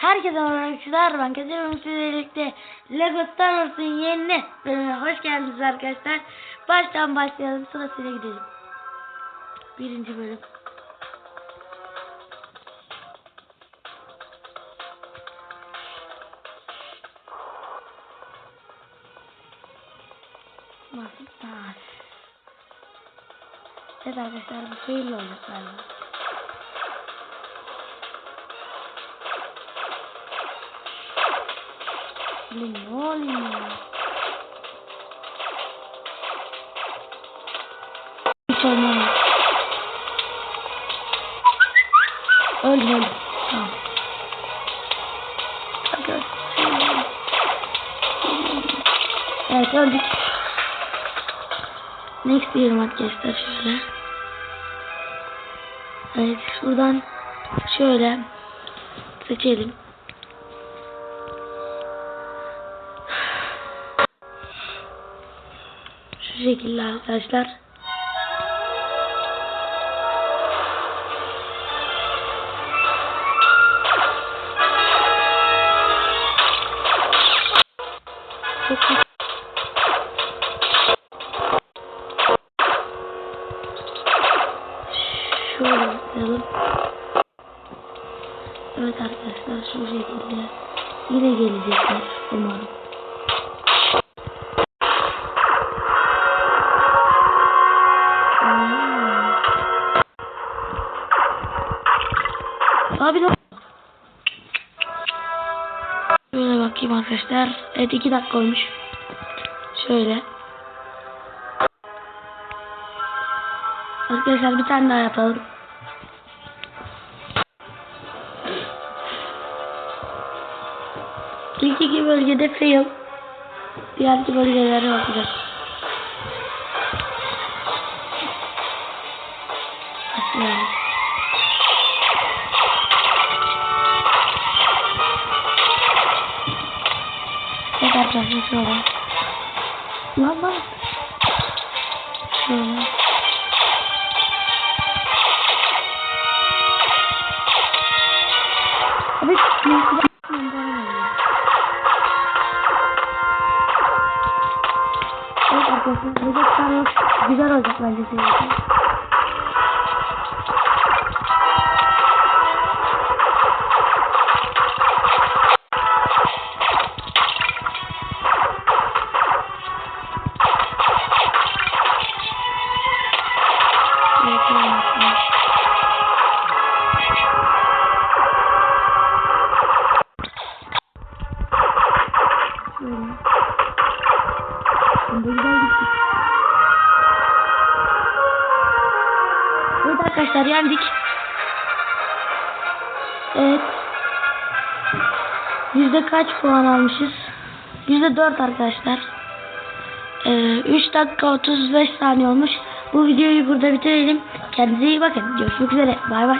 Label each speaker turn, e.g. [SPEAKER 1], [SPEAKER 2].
[SPEAKER 1] Herkese merhaba arkadaşlar. Ben Kadir sizlerle birlikte Lego Star Wars'ın yeni bölümüne hoş geldiniz arkadaşlar. Baştan başlayalım. Sırasıyla gidelim. Birinci bölüm. Nasıl? Evet arkadaşlar bu fail olacak galiba. Lan ne oluyor? Hiç olmaz. Öldüm öldüm. Tamam. Evet öldük. Next diyelim arkadaşlar şöyle. Evet şuradan şöyle seçelim. Şu şekilde arkadaşlar. Şöyle bakalım. Evet arkadaşlar şu şekilde yine gelecekler umarım. Abi ne? Şöyle bakayım arkadaşlar. Evet iki dakika olmuş. Şöyle. Arkadaşlar bir tane daha yapalım. İlk iki bölgede fail. Diğer iki bölgelere bakacağız. Başlayalım. Evet arkadaşlar şöyle. Lan lan. Şöyle. Abi Evet arkadaşlar Recep Sarı güzel olacak bence senin için. Şimdi güzel gittik. Evet arkadaşlar yendik. Evet. Yüzde kaç puan almışız? Yüzde dört arkadaşlar. Ee, 3 dakika 35 saniye olmuş. Bu videoyu burada bitirelim. Kendinize iyi bakın. Görüşmek üzere. Bay bay.